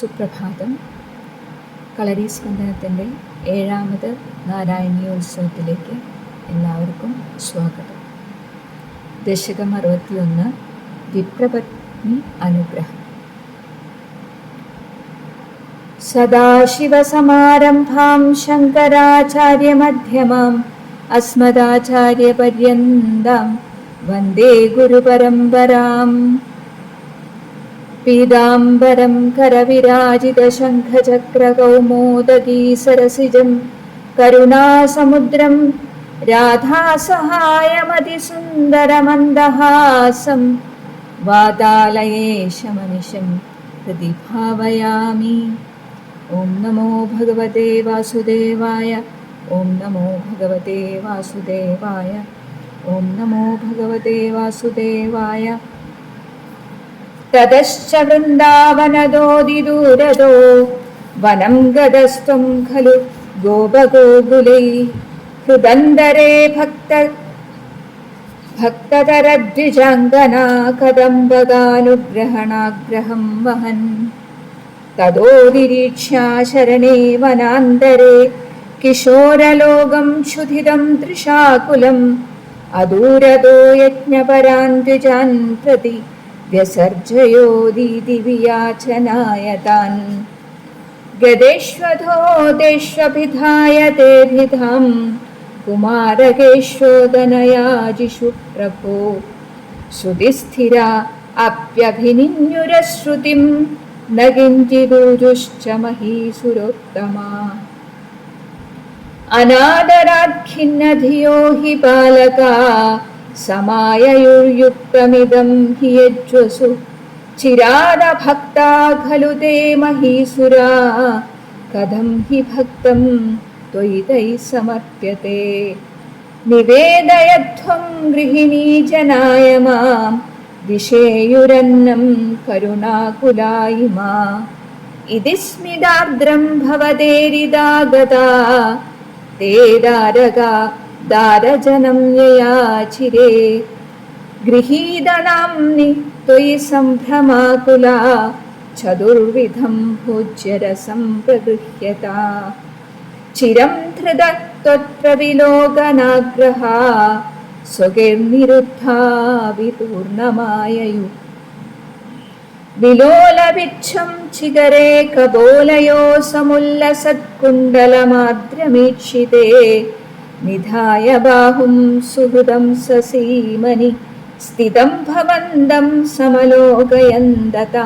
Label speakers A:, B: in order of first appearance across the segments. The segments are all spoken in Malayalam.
A: സുപ്രഭാതം. കളരി സ്പന്ദനത്തിന്റെ ഏഴാമത് നാരായണീയോത്സവത്തിലേക്ക് എല്ലാവർക്കും സ്വാഗതം. ദശകം അറുപത്തിയൊന്ന് വിപ്രപത്നി അനുഗ്രഹം. സദാശിവസമാരംഭാം ശങ്കരാചാര്യമധ്യമാം അസ്മദാചാര്യപര്യന്താം വന്ദേ ഗുരുപരമ്പരാം. പീതാംബരം करविराजितशङ्खचक्रकौमोदगी सरसिजं करुणासमुद्रं राधासहायमतिसुन्दरमन्दहासं वातालयेशमनिशं हृदि भावयामि ॐ नमो भगवते वासुदेवाय ॐ नमो भगवते वासुदेवाय ॐ नमो भगवते वासुदेवाय ततश्च वृन्दावनदोदिदूरदो वनं गतस्त्वं खलु गोपगोकुलै हृदन्तरे भक्त भक्ततरद्विजाङ्गना कदम्बगानुग्रहणाग्रहं वहन् ततो निरीक्ष्या शरणे वनान्तरे किशोरलोकं क्षुधितं तृषाकुलम् अदूरदो यज्ञपरान् द्विजान् प्रति व्यसर्जयोदीदिवियाचनाय तान् गदेष्वधो देष्वभिधाय तेभिधां कुमारकेशोदनयाजिषु प्रभो श्रुतिस्थिरा अप्यभिनिन्युरश्रुतिं न किञ्चिदूजुश्च महीसुरोत्तमा अनादरात्खिन्नधियो हि बालका समाययुर्युक्तमिदं हि यज्वसु चिरादभक्ता खलु ते महीसुरा कथं हि भक्तं त्वयि तैः समर्प्यते निवेदयध्वं गृहिणी जनाय मां दिशेयुरन्नं करुणाकुलायिमा इति स्मिदार्द्रं भवतेरिदागता ते दारगा दारजनं ययाचिरे गृहीतनाम्नि त्वयि सम्भ्रमाकुला चतुर्विधं भोज्यरसं प्रगृह्यता चिरं धृत त्वत्प्रविलोकनाग्रहा स्वगिर्निरुद्धा विपूर्णमाययु विलोलविच्छं चिगरे कबोलयो समुल्लसत्कुण्डलमाद्रमीक्षिते നിധായ ബാഹും സുഹൃദം സസീമനി സ്ഥിതം ഭവന്തം സമലോകയന്തത.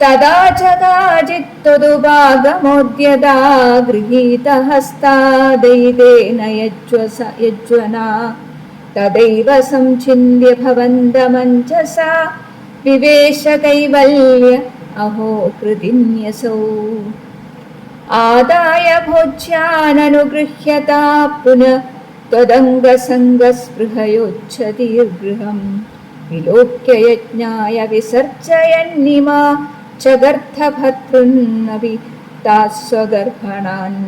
A: തദാ ചകാചിത്തൊതുഭാഗമോദ്യതാ ഗൃഹീതഹസ്താദൈതേന യജ്വസ യജ്വനാ. തദൈവ സംഛിന്ദ്യ ഭവന്തമഞ്ചസാ വിവേശകൈവല്യ അഹോ കൃതിന്യസൗ. आदाय भोज्याननुगृह्यता पुनः त्वदङ्गसङ्गस्पृहयोच्छतीर्गृहम् विलोक्य यज्ञाय विसर्जयन्निमा चगर्थभतृन्नपि तास्वगर्भणान्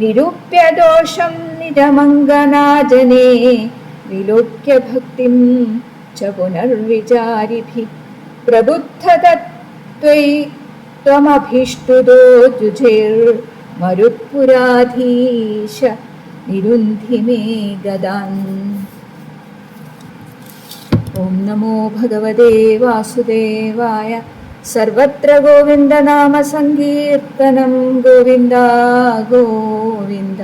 A: निरूप्य दोषं निजमङ्गनाजने विलोक्य भक्तिं च पुनर्विचारिभिः प्रबुद्धतत्त्वयि त्वमभीष्टुदो जुझेर्मरुत्पुराधीश निरुन्धि मे गदान् ॐ नमो भगवते वासुदेवाय सर्वत्र गोविन्दनामसङ्कीर्तनं गोविन्द गोविन्द